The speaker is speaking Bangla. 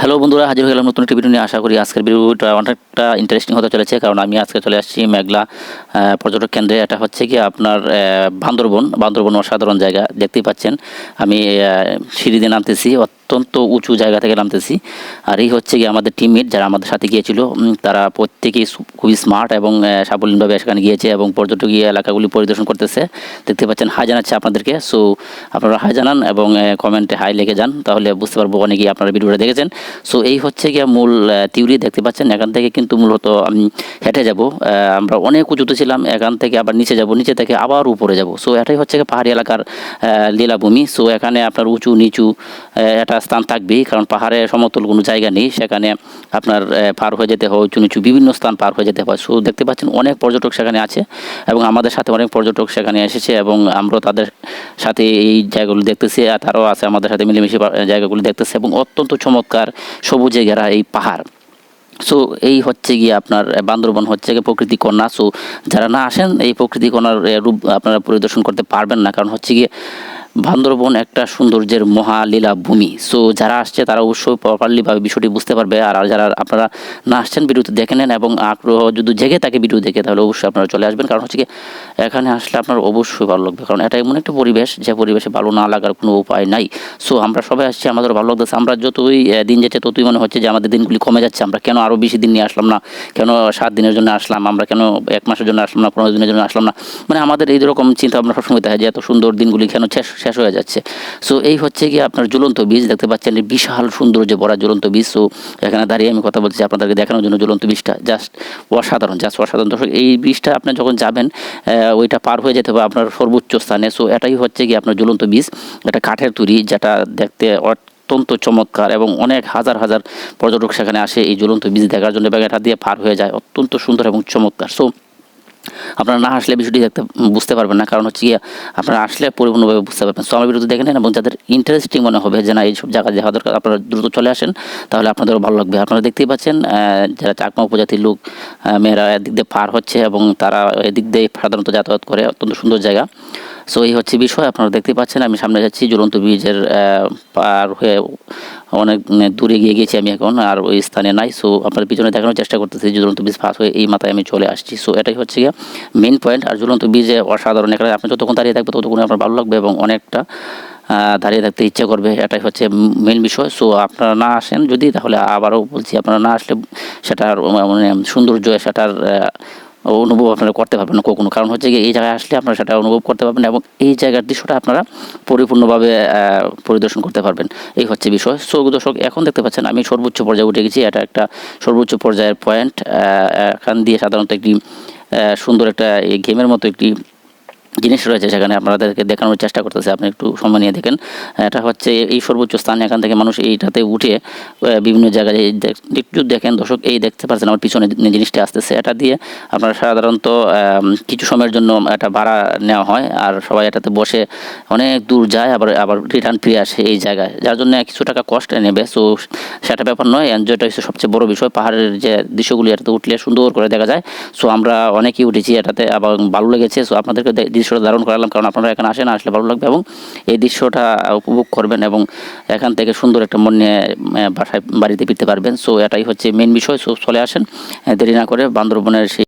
হ্যালো বন্ধুরা, হাজির হয়ে গেলাম নতুন একটি ভিডিও নিয়ে। আশা করি আজকের ভিডিওটা অনেকটা ইন্টারেস্টিং হতে চলেছে, কারণ আমি আজকে চলে আসছি মেঘলা পর্যটক কেন্দ্রে। এটা হচ্ছে কি আপনার বান্দরবন। বান্দরবন অসাধারণ জায়গা, দেখতেই পাচ্ছেন। আমি সিঁড়ি দিয়ে নামতেছি অত্যন্ত উঁচু জায়গা থেকে নামতেছি। আর এই হচ্ছে গিয়ে আমাদের টিমমেট যারা আমাদের সাথে গিয়েছিল। তারা প্রত্যেকেই খুবই স্মার্ট এবং সাবলীনভাবে সেখানে গিয়েছে এবং পর্যটকীয় এলাকাগুলি পরিদর্শন করতেছে। দেখতে পাচ্ছেন হাই জানাচ্ছে আপনাদেরকে। সো আপনারা হাই জানান এবং কমেন্টে হাই লিখে যান। তাহলে বুঝতে পারব অনেকেই আপনারা ভিডিওটা দেখেছেন। সো এই হচ্ছে গিয়ে মূল তিউরি দেখতে পাচ্ছেন, এখান থেকে কিন্তু মূলত আমি হেঁটে যাব। আমরা অনেক উঁচুতে ছিলাম। এখান থেকে আবার নিচে যাব। নিচে থেকে আবার উপরে যাব। সো এটাই হচ্ছে পাহাড়ি এলাকার লীলাভূমি। সো এখানে আপনার উঁচু, নিচু একটা স্থান থাকবেই, কারণ পাহাড়ে সমতল কোনো জায়গা নেই, সেখানে আপনার পার হয়ে যেতে হয় উঁচু নিচু বিভিন্ন স্থান পার হয়ে যেতে হয়। সো দেখতে পাচ্ছেন অনেক পর্যটক সেখানে আছে এবং আমাদের সাথে অনেক পর্যটক সেখানে এসেছে এবং আমরা তাদের সাথে এই জায়গাগুলো দেখতেছি আর তারাও আছে আমাদের সাথে মিলেমিশে জায়গাগুলো দেখতেছে এবং অত্যন্ত চমৎকার সবুজে ঘেরা এই পাহাড়। সো এই হচ্ছে গিয়ে আপনার বান্দরবন হচ্ছে গিয়ে প্রকৃতি কন্যা। সো যারা না আসেন, এই প্রকৃতি কন্যার রূপ আপনারা পরিদর্শন করতে পারবেন না, কারণ হচ্ছে গিয়ে বান্দরবন একটা সৌন্দর্যের মহালীলা ভূমি সো যারা আসছে, তারা অবশ্যই প্রপারলিভাবে বিষয়টি বুঝতে পারবে। আর যারা আপনারা না আসছেন ভিডিওতে দেখে নেন এবং আগ্রহ যদি জেগে থাকে ভিডিও দেখে, তাহলে অবশ্যই আপনারা চলে আসবেন। কারণ হচ্ছে কি, এখানে আসলে আপনার অবশ্যই ভালো লাগবে। কারণ এটা এমন একটা পরিবেশ, যে পরিবেশে ভালো না লাগার কোনো উপায় নাই। সো আমরা সবাই আসছি, আমাদের ভালো লাগতেছে। আমরা যতই দিন যাচ্ছে, ততই মনে হচ্ছে যে আমাদের দিনগুলি কমে যাচ্ছে। আমরা কেন আরও বেশি দিন নিয়ে আসলাম না? কেন সাত দিনের জন্য আসলাম? আমরা কেন এক মাসের জন্য আসলাম না? পনেরো দিনের জন্য আসলাম না? মানে আমাদের এই রকম চিন্তা ভাবনা সবসময় দেখা যায়, এত সুন্দর দিনগুলি কেন শেষ শেষ হয়ে যাচ্ছে। সো এই হচ্ছে কি আপনার ঝুলন্ত বীজ, দেখতে পাচ্ছেন বিশাল সুন্দর যে বড় ঝুলন্ত বীজ। সো এখানে দাঁড়িয়ে আমি কথা বলছি আপনাদেরকে দেখানোর জন্য জ্বলন্ত বীজটা। জাস্ট অসাধারণ জাস্ট অসাধারণ। দর্শক এই বীজটা আপনি যখন যাবেন ওইটা পার হয়ে যেতে হবে আপনার সর্বোচ্চ স্থানে। সো এটাই হচ্ছে কি আপনার জ্বলন্ত বীজ। এটা কাঠের তৈরি, যেটা দেখতে অত্যন্ত চমৎকার এবং অনেক হাজার হাজার পর্যটক সেখানে আসে এই ঝুলন্ত বীজ দেখার জন্য এবং এটা দিয়ে পার হয়ে যায়। অত্যন্ত সুন্দর এবং চমৎকার। সো আপনারা না আসলে বিষয়টি দেখতে বুঝতে পারবেন না। কারণ হচ্ছে গিয়ে আপনারা আসলে পরিপূর্ণভাবে বুঝতে পারবেন সো আমার দেখে নেন এবং যাদের ইন্টারেস্টিং মনে হবে যে না, এইসব জায়গা যাওয়া দরকার, আপনারা দ্রুত চলে আসেন, তাহলে আপনাদেরও ভালো লাগবে। আপনারা দেখতেই পাচ্ছেন যারা চাকমা উপজাতির লোক মেয়েরা এদিক দিয়ে পার হচ্ছে এবং তারা এদিক দিয়ে সাধারণত যাতায়াত করে অত্যন্ত সুন্দর জায়গা। সো এই হচ্ছে বিষয় আপনারা দেখতে পাচ্ছেন আমি সামনে যাচ্ছি ঝুলন্ত ব্রিজের পার হয়ে অনেক উম, দূরে গিয়ে গেছি আমি এখন আর ওই স্থানে নাই। সো আপনার পিছনে দেখানোর চেষ্টা করতেছি ঝুলন্ত ব্রিজ পাস হয়ে এই মাথায় আমি চলে আসছি। সো এটাই হচ্ছে গিয়ে মেন পয়েন্ট আর ঝুলন্ত বীজে অসাধারণ এখানে আপনি যতক্ষণ দাঁড়িয়ে থাকবে ততক্ষণ আপনার ভালো লাগবে এবং অনেকটা দাঁড়িয়ে থাকতে ইচ্ছা করবে। এটাই হচ্ছে মেন বিষয়। সো আপনারা না আসেন যদি তাহলে আবারও বলছি আপনারা না আসলে সেটার মানে সৌন্দর্য সেটার অনুভব আপনারা করতে পারবেন না কখনো। কারণ হচ্ছে কি এই জায়গায় আসলে আপনারা সেটা অনুভব করতে পারবেন এবং এই জায়গার দৃশ্যটা আপনারা পরিপূর্ণভাবে পরিদর্শন করতে পারবেন। এই হচ্ছে বিষয়। সো দর্শক, এখন দেখতে পাচ্ছেন আমি সর্বোচ্চ পর্যায়ে উঠে গেছি। এটা একটা সর্বোচ্চ পর্যায়ের পয়েন্ট এখান দিয়ে সাধারণত একটি সুন্দর একটা গেমের মতো একটি জিনিস রয়েছে সেখানে আপনাদেরকে দেখানোর চেষ্টা করতেছে। আপনি একটু সময় নিয়ে দেখেন। এটা হচ্ছে এই সর্বোচ্চ স্থানে। এখান থেকে মানুষ এইটাতে উঠে বিভিন্ন জায়গায় একটু দেখেন দর্শক, এই দেখতে পাচ্ছেন আমার পিছনে জিনিসটা আসতেছে। এটা দিয়ে আপনারা সাধারণত কিছু সময়ের জন্য এটা ভাড়া নেওয়া হয় আর সবাই এটাতে বসে অনেক দূর যায়, আবার আবার রিটার্ন ফিরে আসে এই জায়গায়। যার জন্য কিছু টাকা কষ্ট নেবে। সো সেটা ব্যাপার নয়। এনজয়টা হচ্ছে সবচেয়ে বড় বিষয়, পাহাড়ের যে দৃশ্যগুলি এটাতে উঠলে সুন্দর করে দেখা যায়। সো আমরা অনেকেই উঠেছি এটাতে আবার ভালো লেগেছে। সো আপনাদেরকে দৃশ্যটা ধারণ করালাম, কারণ আপনারা এখানে আসেন, আসলে ভালো লাগবে এবং এই দৃশ্যটা উপভোগ করবেন এবং এখান থেকে সুন্দর একটা মন নিয়ে বাসায়, বাড়িতে ফিরতে পারবেন। সো এটাই হচ্ছে মেন বিষয়। সো চলে আসেন দেরি না করে বান্দরবনের সেই